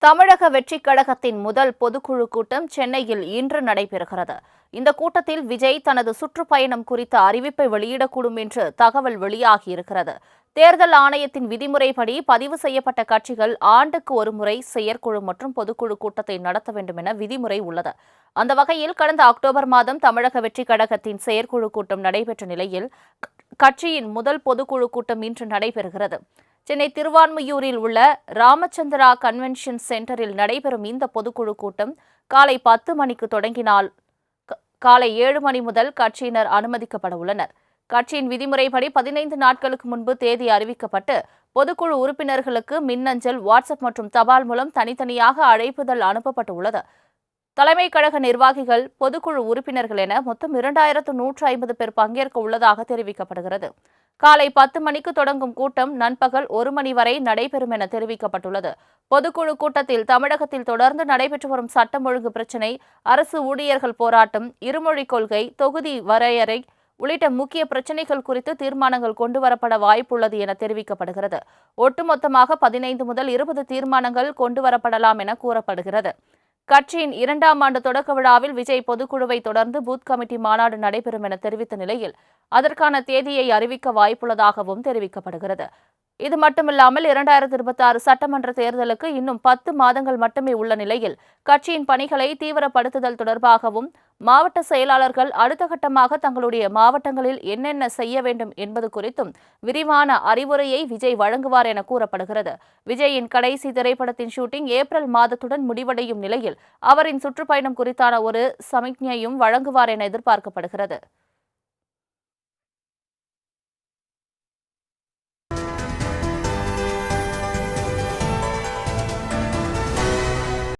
தமிழக வெற்றிக் கழகத்தின் முதல் பொதுக்குழு கூட்டம் சென்னையில் இன்று நடைபெறுகிறது. இந்த கூட்டத்தில் விஜய் தனது சுற்றுப்பயணம் குறித்த அறிவிப்பை வெளியிடக்கூடும் என்று தகவல் வெளியாகியிருக்கிறது. தேர்தல் ஆணையத்தின் விதிமுறைப்படி பதிவு செய்யப்பட்ட கட்சிகள் ஆண்டுக்கு ஒருமுறை செயற்குழு மற்றும் பொதுக்குழு கூட்டத்தை நடத்த வேண்டும் என விதிமுறை உள்ளது. அந்த வகையில் கடந்த அக்டோபர் மாதம் தமிழக வெற்றிக் கழகத்தின் செயற்குழு கூட்டம் நடைபெற்ற நிலையில் க- கட்சியின் முதல் பொதுக்குழு கூட்டம் இன்று நடைபெறுகிறது. சென்னை திருவான்மையூரில் உள்ள ராமச்சந்திரா கன்வென்ஷன் சென்டரில் நடைபெறும் இந்த பொதுக்குழு கூட்டம் காலை பத்து மணிக்கு தொடங்கினால் க- காலை ஏழு மணி முதல் கட்சியினர் அனுமதிக்கப்பட உள்ளனர். கட்சியின் விதிமுறைப்படி பதினைந்து நாட்களுக்கு முன்பு தேதி அறிவிக்கப்பட்டு பொதுக்குழு உறுப்பினர்களுக்கு மின்னஞ்சல் வாட்ஸ்அப் மற்றும் தபால் மூலம் தனித்தனியாக அழைப்புதல் அனுப்பப்பட்டு உள்ளது. தலைமை கழக நிர்வாகிகள் பொதுக்குழு உறுப்பினர்கள் என மொத்தம் இரண்டாயிரத்து நூற்று ஐம்பது பேர் பங்கேற்க உள்ளதாக தெரிவிக்கப்படுகிறது. காலை பத்து மணிக்கு தொடங்கும் கூட்டம் நண்பகல் ஒரு மணி வரை நடைபெறும் என தெரிவிக்கப்பட்டுள்ளது. பொதுக்குழு கூட்டத்தில் தமிழகத்தில் தொடர்ந்து நடைபெற்று வரும் சட்டம் ஒழுங்கு பிரச்சினை அரசு ஊழியர்கள் போராட்டம் இருமொழிக் கொள்கை தொகுதி வரையறை உள்ளிட்ட முக்கிய பிரச்சினைகள் குறித்து தீர்மானங்கள் கொண்டுவரப்பட வாய்ப்புள்ளது என தெரிவிக்கப்படுகிறது. ஒட்டுமொத்தமாக பதினைந்து முதல் இருபது தீர்மானங்கள் கொண்டுவரப்படலாம் என கூறப்படுகிறது. கட்சியின் இரண்டாம் ஆண்டு தொடக்க விழாவில் விஜய் பொதுக்குழுவை தொடர்ந்து பூத் கமிட்டி மாநாடு நடைபெறும் என தெரிவித்த நிலையில் அதற்கான தேதியை அறிவிக்க வாய்ப்புள்ளதாகவும் தெரிவிக்கப்படுகிறது. இது மட்டுமில்லாமல் இரண்டாயிரத்தி இருபத்தி ஆறு சட்டமன்ற தேர்தலுக்கு இன்னும் பத்து மாதங்கள் மட்டுமே உள்ள நிலையில் கட்சியின் பணிகளை தீவிரப்படுத்துதல் தொடர்பாகவும் மாவட்ட செயலாளர்கள் அடுத்த கட்டமாக தங்களுடைய மாவட்டங்களில் என்னென்ன செய்ய வேண்டும் என்பது குறித்தும் விரிவான அறிவுரையை விஜய் வழங்குவார் என கூறப்படுகிறது. விஜயின் கடைசி திரைப்படத்தின் ஷூட்டிங் ஏப்ரல் மாதத்துடன் முடிவடையும் நிலையில் அவரின் சுற்றுப்பயணம் குறித்தான ஒரு சமிக்ஞையும் வழங்குவார் என எதிர்பார்க்கப்படுகிறது.